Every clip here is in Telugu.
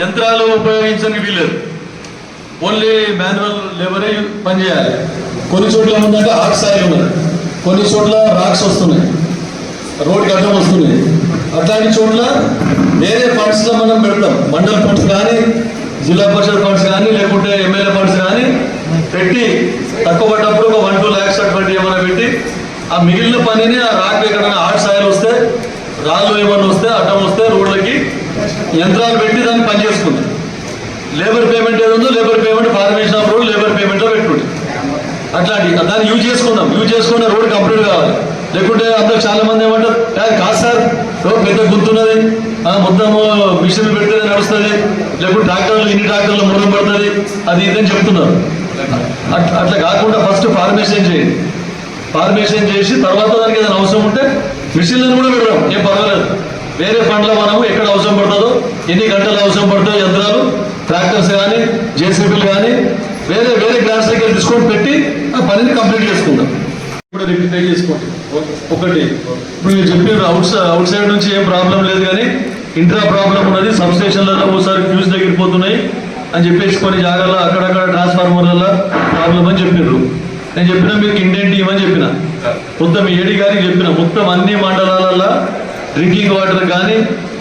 యంత్రాలు ఉపయోగించడానికి వీలేదు ఓన్లీ మాన్యువల్ లేబరే పనిచేయాలి. కొన్ని చోట్ల ఏముందంటే ఆర్ట్ సాయిల్ ఉన్నది. కొన్ని చోట్ల రాక్స్ వస్తున్నాయి. రోడ్ గడ్డం వస్తున్నాయి అట్లాంటి చోట్ల వేరే ఫండ్స్లో మనం పెడతాం. మండల్ ఫండ్స్ కానీ జిల్లా పరిషత్ ఫండ్స్ కానీ లేకుంటే ఎమ్మెల్యే ఫండ్స్ కానీ పెట్టి తక్కువ పడ్డప్పుడు ఒక వన్ టూ ల్యాక్స్ అటువంటి ఏమైనా పెట్టి ఆ మిగిలిన పనిని ఆ రాక్ ఎక్కడైనా ఆర్ట్ సాయిల్ వస్తే రాళ్ళు ఏమైనా వస్తే అడ్డం వస్తే రోడ్లకి యంత్రాలు పెట్టి దాన్ని పని చేసుకుంది లేబర్ పేమెంట్ ఏది ఉందో labour payment formation of road labour పేమెంట్లో పెట్టుకుంది అట్లాంటి దాన్ని యూజ్ చేసుకుందాం యూజ్ చేసుకున్న రోడ్ కంప్లీట్ కావాలి. లేకుంటే అందరూ చాలా మంది ఏమంటారు "కాదు, సార్ రోడ్ పెద్ద గుర్తున్నది మొత్తం మిషన్ పెడితే నడుస్తుంది. లేకుంటే ట్రాక్టర్లు ఇన్ని ట్రాక్టర్లు మూలం పడుతుంది. అది ఇదని చెప్తున్నారు. అట్- అట్లా కాకుండా ఫస్ట్ ఫార్మేషన్ చేయండి. ఫార్మేషన్ చేసి తర్వాత దానికి ఏదైనా అవసరం ఉంటే మిషన్లను కూడా పెడదాం. ఏం పర్వాలేదు. వేరే పండ్ల మనము ఎక్కడ అవసరం పడుతుందో ఎన్ని గంటలు అవసరం పడుతుందో యంత్రాలు ట్రాక్టర్స్ కానీ జేసీబీలు కానీ వేరే వేరే గ్రాంట్స్ దగ్గర తీసుకొని పెట్టి ఆ పనిని కంప్లీట్ చేసుకుందాం. ఇప్పుడు రిపీట్ చేసుకోండి. ఒకటి. ఇప్పుడు మీరు చెప్పారు అవుట్ సైడ్ అవుట్ సైడ్ నుంచి ఏం ప్రాబ్లం లేదు కానీ ఇంట్రా ప్రాబ్లం ఉన్నది సబ్ స్టేషన్లలో ఒకసారి ఫ్యూజ్ దగ్గరిపోతున్నాయి అని చెప్పేసి కొన్ని జాగాల్లో అక్కడక్కడ ట్రాన్స్ఫార్మర్లలో ప్రాబ్లం అని చెప్పారు నేను చెప్పిన మీకు ఇండియన్ టీమ్ అని చెప్పిన. మొత్తం ఏడి గారికి చెప్పిన. మొత్తం అన్ని మండలాలలో డ్రింకింగ్ వాటర్ కానీ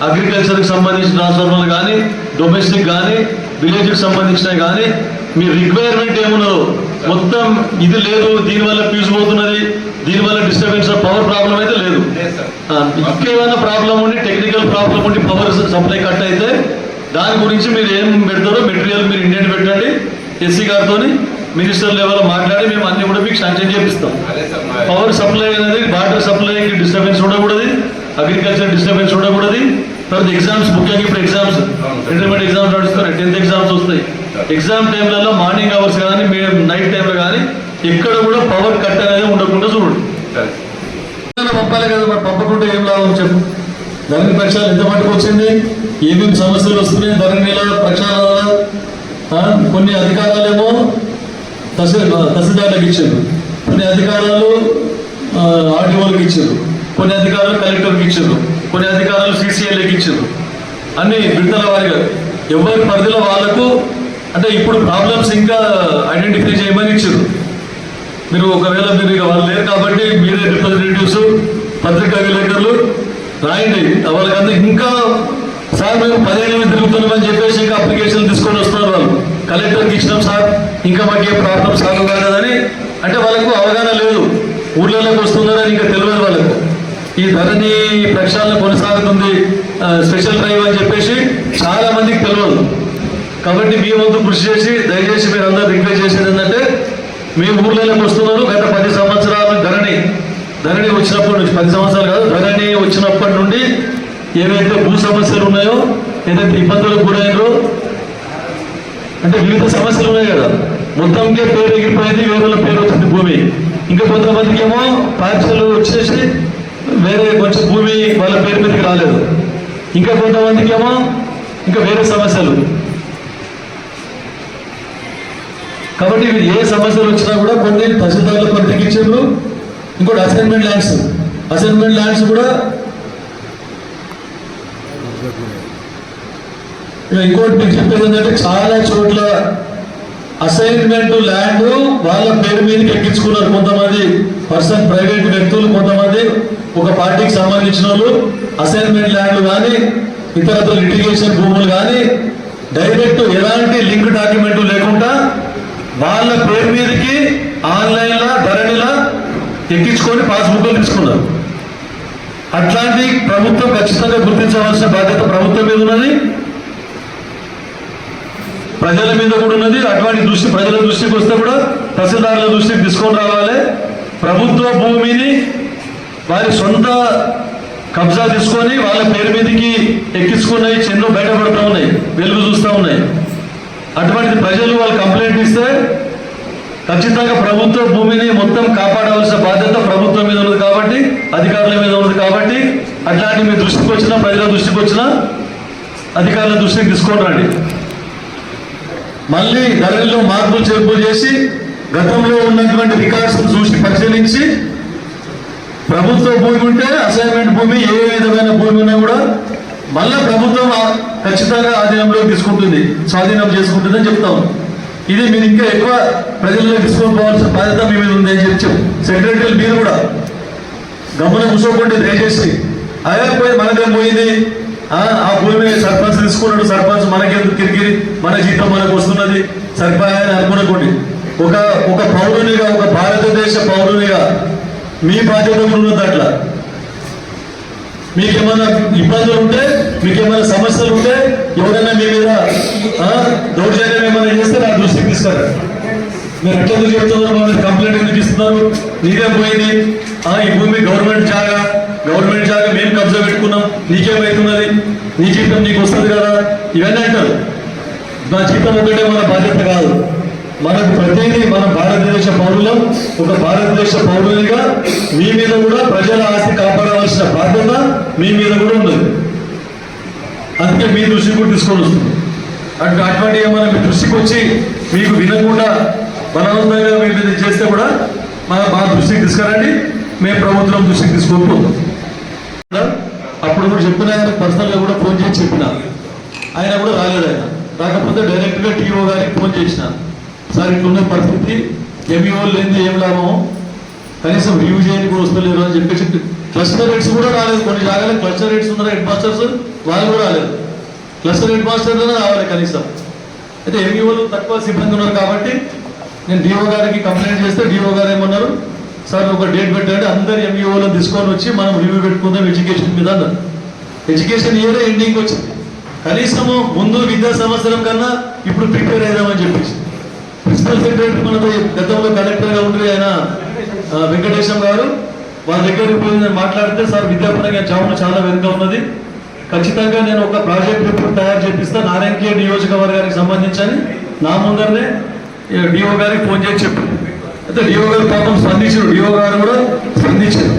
అగ్రికల్చర్కి సంబంధించిన ట్రాన్స్ఫార్మర్లు కానీ డొమెస్టిక్ కానీ విలేజ్కి సంబంధించినవి కానీ మీ రిక్వైర్మెంట్ ఏమున్నదో. మొత్తం ఇది లేదు దీనివల్ల ఫ్యూజ్ పోతున్నది దీనివల్ల డిస్టర్బెన్స్ పవర్ ప్రాబ్లం అయితే లేదు. ఇంకేమైనా ప్రాబ్లం ఉండి టెక్నికల్ ప్రాబ్లం ఉండి పవర్ సప్లై కట్ అయితే దాని గురించి మీరు ఏం పెడతారో మెటీరియల్ మీరు ఇండియన్ పెట్టండి. ఎస్సీ గారితో మినిస్టర్ లెవెల్ మాట్లాడి మేము అన్ని కూడా మీకు శాంక్షన్ చేపిస్తాం. పవర్ సప్లై అనేది వాటర్ సప్లైకి డిస్టర్బెన్స్ ఉండకూడదు. అగ్రికల్చర్ డిస్టర్బెన్స్ ఉండకూడదు. తర్వాత ఎగ్జామ్స్ ముఖ్యంగా ఇప్పుడు ఎగ్జామ్స్ ఇంటర్మీడియట్ ఎగ్జామ్స్ నడుస్తున్నాయి టెన్త్ ఎగ్జామ్స్ వస్తాయి. ఎగ్జామ్ టైంలలో మార్నింగ్ అవర్స్ కానీ నైట్ టైంలో కానీ ఎక్కడ కూడా పవర్ కట్ అనేది ఉండకుండా చూడండి పంపాలి కదా మరి పంపకుండా ఏం లాభం చెప్పు. ధరణి ప్రక్షాళన ఎంత మటుకు వచ్చింది? ఏమేమి సమస్యలు వస్తున్నాయి? ధరణిలో ప్రక్షాళన కొన్ని అధికారాలేమో తహసీల్దార్లకు ఇచ్చారు. కొన్ని అధికారాలు ఆర్టీఓలకు ఇచ్చారు. కొన్ని అధికారాలు కలెక్టర్కి ఇచ్చారు. కొన్ని అధికారాలు సీసీఎల్కి ఇచ్చారు. అన్ని విడతల వారిగా. ఎవరి పరిధిలో వాళ్ళకు అంటే ఇప్పుడు ప్రాబ్లమ్స్ ఇంకా ఐడెంటిఫై చేయమని ఇచ్చారు మీరు ఒకవేళ మీరు ఇక వాళ్ళు లేరు కాబట్టి మీరే రిప్రజెంటేటివ్స్ పత్రికా విలేకరులు రాయండి. వాళ్ళకంతా ఇంకా సార్ మేము పదిహేను మంది తిరుగుతున్నామని చెప్పేసి ఇంకా అప్లికేషన్ తీసుకొని వస్తున్నారు వాళ్ళు. కలెక్టర్కి ఇచ్చినాం సార్. ఇంకా మాకు ఏ ప్రాబ్లం సాల్వ్ కాలేదని అంటే వాళ్ళకు అవగాహన లేదు. ఊర్లలోకి వస్తున్నారని ఇంకా తెలియదు వాళ్ళకు. ఈ ధరణి ప్రక్షాళన కొనసాగుతుంది. స్పెషల్ డ్రైవ్ అని చెప్పేసి చాలా మందికి తెలియదు. కాబట్టి మీ వంతు కృషి చేసి దయచేసి మీరు అందరూ రిక్వెస్ట్ చేసేది ఏంటంటే మీ ఊర్లలోకి వస్తున్నారు. గత పది సంవత్సరాలు ధరణి ధరణి వచ్చినప్పటి నుంచి పది సంవత్సరాలు కాదు ధరణి వచ్చినప్పటి నుండి ఏవైతే భూ సమస్యలు ఉన్నాయో ఏదైతే ఇబ్బందులకు గురైనరో అంటే వివిధ సమస్యలు ఉన్నాయి కదా. మొత్తంకే పేరు ఎగిరిపోయింది వేరే పేరు వచ్చింది భూమి. ఇంకా కొంతమందికి ఏమో పార్సల్ వచ్చేసి వేరే కొంచెం భూమి వాళ్ళ పేరు మీదకి రాలేదు. ఇంకా కొంతమందికి ఏమో ఇంకా వేరే సమస్యలు. కాబట్టి ఏ సమస్యలు వచ్చినా కూడా కొన్ని తహసీల్దార్ల కొన్ని ఇచ్చారు. ఇంకోటి అసైన్మెంట్ ల్యాండ్స్ అసైన్మెంట్ ల్యాండ్స్ కూడా ఇక ఇంకోటి మీకు చెప్పేది ఏంటంటే చాలా చోట్ల అసైన్మెంట్ ల్యాండ్ వాళ్ళ పేరు మీదకి ఎక్కించుకున్నారు కొంతమంది పర్సన్ ప్రైవేట్ వ్యక్తులు కొంతమంది ఒక పార్టీకి సంబంధించిన వాళ్ళు. అసైన్మెంట్ ల్యాండ్లు కానీ ఇతరత్ర లిటిగేషన్ భూములు కానీ డైరెక్ట్ ఎలాంటి లింక్ డాక్యుమెంట్ లేకుండా వాళ్ళ పేరు మీదకి ఆన్లైన్లో ధరణిలా ఎక్కించుకొని పాస్బుక్లు తీసుకున్నారు. అట్లాంటి ప్రభుత్వం ఖచ్చితంగా గుర్తించవలసిన బాధ్యత ప్రభుత్వం మీద ఉన్నది. ప్రజల మీద కూడా ఉన్నది. అటువంటి దృష్టి ప్రజల దృష్టికి వస్తే కూడా తహసీల్దారుల దృష్టికి తీసుకొని రావాలి. ప్రభుత్వ భూమిని వారి సొంత కబ్జా తీసుకొని వాళ్ళ పేరు మీదకి ఎక్కించుకున్నాయి. చెన్ను బయటపడుతూ ఉన్నాయి. వెలుగు చూస్తూ ఉన్నాయి. అటువంటిది ప్రజలు వాళ్ళు కంప్లైంట్ ఇస్తే ఖచ్చితంగా ప్రభుత్వ భూమిని మొత్తం కాపాడవలసిన బాధ్యత ప్రభుత్వం మీద ఉన్నది కాబట్టి అధికారుల మీద ఉన్నది కాబట్టి అట్లాంటి మీ దృష్టికి వచ్చినా ప్రజల దృష్టికి వచ్చిన అధికారుల దృష్టికి తీసుకొని రండి. మళ్ళీ ధరల్లో మార్పులు చేర్పులు చేసి గతంలో ఉన్నటువంటి రికార్డ్స్ చూసి పరిశీలించి ప్రభుత్వ భూమి ఉంటే అసైన్మెంట్ భూమి ఏ విధమైన భూమి ఉన్నా కూడా మళ్ళా ప్రభుత్వం ఖచ్చితంగా ఆధీనంలో తీసుకుంటుంది స్వాధీనం చేసుకుంటుందని చెప్తాం. ఇది మీరు ఇంకా ఎక్కువ ప్రజల్లో తీసుకొని పోవాల్సిన బాధ్యత మీ మీద ఉంది అని చెప్పి సెక్రటరీలు మీరు కూడా. గమనం కూర్చోకుండా దయచేసి. అదే పోయి మనదేం పోయింది? ఆ భూమి సర్పంచ్ తీసుకున్నాడు సర్పంచ్ మనకెందుకు తిరిగి మన జీతం మనకు వస్తున్నది. సరిపోయాయని అనుకునకండి ఒక ఒక పౌరునిగా ఒక భారతదేశ పౌరునిగా మీ బాధ్యత కూడా ఉన్నది అట్లా మీకేమైనా ఇబ్బందులు ఉంటే మీకేమైనా సమస్యలు ఉంటే ఎవరైనా మీ మీద దౌర్జన్యం ఏమైనా చేస్తే నా దృష్టికి తీసుకురా మీరు ఎట్లా ఎందుకు చెప్తున్నారు? మా కంప్లైంట్ ఎందుకు ఇస్తున్నారు? నీదే పోయింది? ఆ, ఈ భూమి గవర్నమెంట్ జాగా గవర్నమెంట్ జాగా మేము కబ్జా పెట్టుకున్నాం. నీకేమవుతున్నది నీ జీవితం నీకు వస్తుంది కదా? ఇవన్నీ అంటారు. నా జీవితం ఒకటే మన బాధ్యత కాదు. మనకు ప్రతిదీ మన భారతదేశ పౌరులం ఒక భారతదేశ పౌరునిగా మీ మీద కూడా ప్రజల ఆస్తి కాపాడవలసిన బాధ్యత మీ మీద కూడా ఉన్నది. అందుకే మీ దృష్టికి కూడా తీసుకొని వస్తుంది. అటు అటువంటి ఏమైనా మీ దృష్టికి వచ్చి మీకు వినకుండా బలవంతంగా మీ మీద చేస్తే కూడా మా మా దృష్టికి తీసుకురండి. మేము ప్రభుత్వం దృష్టికి తీసుకోకపోతాం అప్పుడు కూడా చెప్పిన ఆయన పర్సనల్గా కూడా ఫోన్ చేసి చెప్పిన. ఆయన కూడా రాలేదు ఆయన. రాకపోతే డైరెక్ట్గా టీఓ గారికి ఫోన్ చేసినాను సార్ ఇట్లున్న పరిస్థితి ఎంఈఓ లేని ఏం లాభం? కనీసం రివ్యూ చేయడానికి కూడా వస్తలేరు అని చెప్పేసి క్లస్టర్ రేట్స్ కూడా రాలేదు. కొన్ని జాగాలో క్లస్టర్ రేట్స్ ఉన్నారు హెడ్ మాస్టర్స్ వాళ్ళు కూడా రాలేదు. క్లస్టర్ హెడ్ మాస్టర్ రావాలి కనీసం. అయితే ఎంఈఓలు తక్కువ సిబ్బంది ఉన్నారు కాబట్టి నేను డిఓ గారికి కంప్లైంట్ చేస్తే డిఓ గారు ఏమన్నారు? సార్ ఒక డేట్ పెట్టండి. అందరు ఎంఈఓలను తీసుకొని వచ్చి మనం రివ్యూ పెట్టుకుందాం ఎడ్యుకేషన్ మీద అన్నారు. ఎడ్యుకేషన్ ఇయర్ ఎండింగ్ వచ్చింది. కనీసము ముందు విద్యా సంవత్సరం కన్నా ఇప్పుడు ప్రిపేర్ అయిదామని చెప్పేసి. ప్రిన్సిపల్ సెక్రటరీ మనతో గతంలో కలెక్టర్గా ఉండే ఆయన వెంకటేశం గారు. వాళ్ళ దగ్గరికి పోయి నేను మాట్లాడితే సార్ విద్యాపరంగా జాబ్ చాలా వెనుక ఉన్నది. ఖచ్చితంగా నేను ఒక ప్రాజెక్ట్ రిపోర్ట్ తయారు చేపిస్తా. నారాయణకే నియోజకవర్గానికి సంబంధించని. నా ముందరనే డిఓ గారికి ఫోన్ చేసి చెప్పు. అయితే డిఓ గారు పాపం స్పందించారు. డిఓ గారు కూడా స్పందించారు.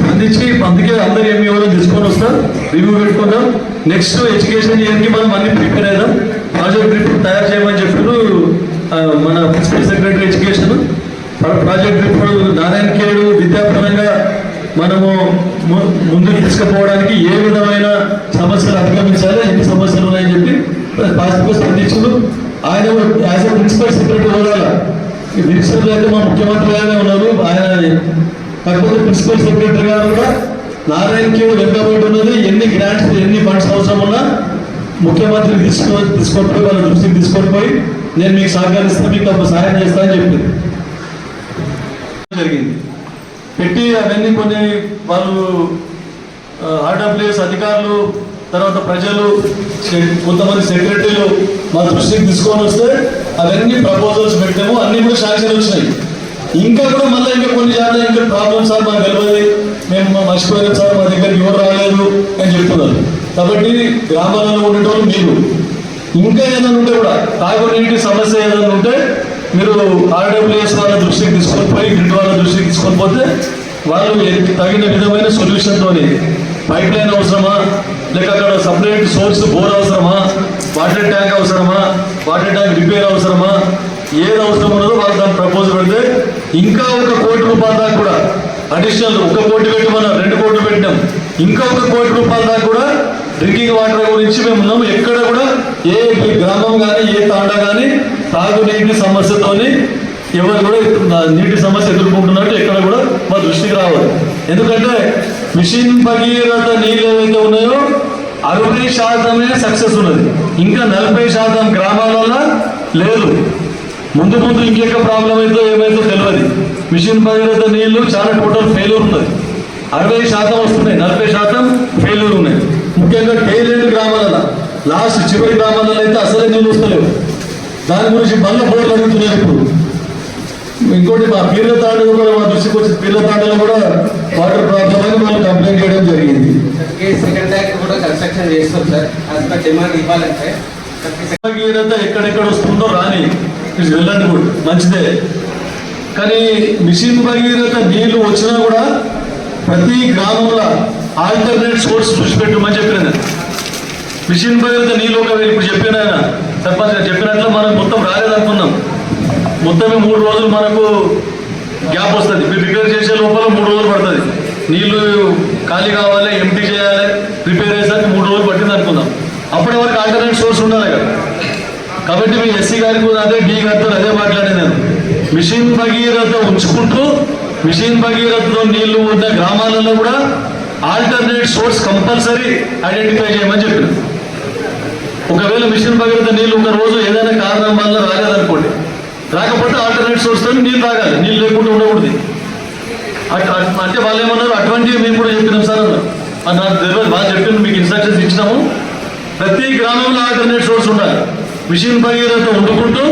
స్పందించి అందుకే అందరు ఏమి ఇవ్వడం తీసుకొని వస్తారు. రివ్యూ పెట్టుకుందాం. నెక్స్ట్ ఎడ్యుకేషన్ ఇయర్కి మనం అన్ని ప్రిపేర్ అయిదాం. ప్రాజెక్ట్ రిపోర్ట్ తయారు చేయమని చెప్పారు మన principal secretary education project report Narayana కేడు విద్యాపరంగా మనము ముందుకు తీసుకుపోవడానికి ఏ విధమైన సమస్యలు అధిగమించాలి ఎన్ని సమస్యలు ఉన్నాయని చెప్పి పాజిటివ్గా స్పందించారు ఆయన యాజ్ ఎ ప్రిన్సిపల్ సెక్రటరీ హోదాల ఈ మినిస్టర్లు అయితే మా ముఖ్యమంత్రి గారే ఉన్నారు. ఆయన కాకపోతే ప్రిన్సిపల్ సెక్రటరీ గారు కూడా కేడు వెనుకబడి ఉన్నది. ఎన్ని గ్రాంట్స్ ఎన్ని ఫండ్స్ అవసరం ఉన్నా ముఖ్యమంత్రి తీసుకో తీసుకొని పోయి వాళ్ళ దృష్టికి తీసుకొని పోయి నేను మీకు సహకరిస్తే మీకు ఒక సహాయం చేస్తానని చెప్పింది. జరిగింది. పెట్టి అవన్నీ కొన్ని వాళ్ళు ఆర్డబ్ల్యూఎస్ అధికారులు తర్వాత ప్రజలు కొంతమంది సెక్రటరీలు మా దృష్టికి తీసుకొని వస్తే అవన్నీ ప్రపోజల్స్ పెట్టాము అన్ని కూడా శాంక్షన్ వచ్చినాయి. ఇంకా కూడా మళ్ళీ ఇంకా కొన్ని జాగ్రత్త ఇంకా ప్రాబ్లమ్ సార్ మాకు తెలియదు మేము మా మర్చిపోయాం సార్ మా దగ్గర ఎవరు రాలేదు అని చెప్తున్నారు. కాబట్టి గ్రామాలలో ఉండేటోళ్ళు మీరు. ఇంకా ఏదైనా ఉంటే కూడా తాగునీటి సమస్య ఏదైనా ఉంటే మీరు ఆర్డబ్ల్యూఎస్ వాళ్ళ దృష్టికి తీసుకొని పోయి గ్రిడ్ వాళ్ళ దృష్టికి తీసుకొని పోతే వాళ్ళు తగిన విధమైన సొల్యూషన్తో పైప్ లైన్ అవసరమా? లేక అక్కడ సపరేట్ సోర్స్ బోర్ అవసరమా? వాటర్ ట్యాంక్ అవసరమా? వాటర్ ట్యాంక్ రిపేర్ అవసరమా? ఏది అవసరం ఉన్నదో వాళ్ళు దాన్ని ప్రపోజల్ పెడితే ఇంకా ఒక కోటి రూపాయల దాకా కూడా అడిషనల్ ఒక కోటి పెట్టమన్నా రెండు కోట్లు పెట్టినాం. ఇంకా ఒక కోటి రూపాయల దాకా కూడా డ్రింకింగ్ వాటర్ గురించి మేము ఉన్నాము. ఎక్కడ కూడా ఏ గ్రామం కానీ ఏ తాండా కానీ తాగునీటి సమస్యతోని ఎవరు కూడా నీటి సమస్య ఎదుర్కొంటున్నట్టు ఎక్కడ కూడా మా దృష్టికి రావాలి ఎందుకంటే మిషన్ భగీరథ నీళ్ళు ఏవైతే ఉన్నాయో అరవై శాతమే సక్సెస్ ఉన్నది. ఇంకా నలభై శాతం గ్రామాలలో లేదు. ముందు ముందు ఇంకెక్క ప్రాబ్లం అయితే ఏమైతే తెలియదు మిషన్ భగీరథ నీళ్ళు చాలా టోటల్ ఫెయిల్యూర్ ఉన్నది. అరవై శాతం వస్తున్నాయి. నలభై శాతం ఫెయిల్యూర్ ఉన్నాయి ముఖ్యంగా టైల్ ఎండ్ గ్రామాలలో లాస్ట్ చివరి గ్రామాలలో అయితే అసలే నీళ్ళు వస్తలేవు దాని గురించి మళ్ళీ బోర్డు అడుగుతున్నారు ఇప్పుడు. ఇంకోటి మా పీర్ల తాండలో కూడా మా దృష్టికి వచ్చిన పీర్ల తాండలో కూడా వాటర్ ప్రాబ్లం అని వాళ్ళు కంప్లైంట్ చేయడం జరిగింది. సెకండ్ ట్యాంక్ కూడా కన్స్ట్రక్షన్ చేస్తాం సార్. డిమాండ్ ఇవ్వాలంటే. భగీరథ ఎక్కడెక్కడ వస్తుందో రాని మీరు వెళ్ళండి కూడా మంచిదే. కానీ మిషన్ భగీరథ నీళ్ళు వచ్చినా కూడా ప్రతి గ్రామంలో ఆల్టర్నేట్ సోర్స్ చూసిపెట్టమని చెప్పిన మిషన్ భగీరథ నీళ్ళు ఒక ఇప్పుడు చెప్పిన ఆయన. సర్పంచ్ చెప్పినట్లు మనం మొత్తం రాలేదనుకున్నాం మొత్తమే మూడు రోజులు మనకు గ్యాప్ వస్తుంది. మీరు రిపేర్ చేసే లోపల మూడు రోజులు పడుతుంది. నీళ్ళు ఖాళీ కావాలి ఎంటీ చేయాలి రిపేర్ చేసేసరికి మూడు రోజులు పట్టింది అప్పటి వరకు ఆల్టర్నేట్ సోర్స్ ఉండాలి కదా. కాబట్టి మీ ఎస్సీ గారికి కూడా అదే డీ గారితో అదే మాట్లాడాను నేను. మిషన్ భగీరథ ఉంచుకుంటూ మిషన్ భగీరథతో నీళ్ళు ఉన్న గ్రామాలలో కూడా ఆల్టర్నేట్ సోర్స్ కంపల్సరీ ఐడెంటిఫై చేయమని చెప్పిన ఒకవేళ మిషన్ భగీరథ నీళ్ళు ఒక రోజు ఏదైనా కారణం వల్ల రాలేదనుకోండి రాకపోతే ఆల్టర్నేట్ సోర్స్తో నీళ్ళు రాగాలి. నీళ్ళు లేకుండా ఉండకూడదు. అంటే వాళ్ళు ఏమన్నారు అటువంటివి మేము కూడా చెప్పినాం సార్ అన్నారు. నాకు తెలియదు. బాగా చెప్పింది మీకు ఇన్స్ట్రక్షన్స్ ఇచ్చినాము. ప్రతి గ్రామంలో ఆల్టర్నేట్ సోర్స్ ఉండాలి. మిషన్ భగీరథ వండుకుంటూ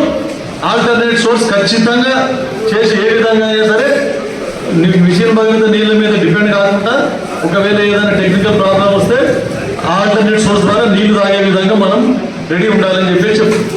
ఆల్టర్నేట్ సోర్స్ ఖచ్చితంగా చేసి ఏ విధంగా అయినా సరే మిషన్ భగీరథ నీళ్ళ మీద డిపెండ్ కాకుండా ఒకవేళ ఏదైనా టెక్నికల్ ప్రాబ్లం వస్తే ఆల్టర్నేట్ సోర్స్ ద్వారా నీళ్ళు తాగే విధంగా మనం రెడీ ఉండాలని చెప్పి చెప్తాం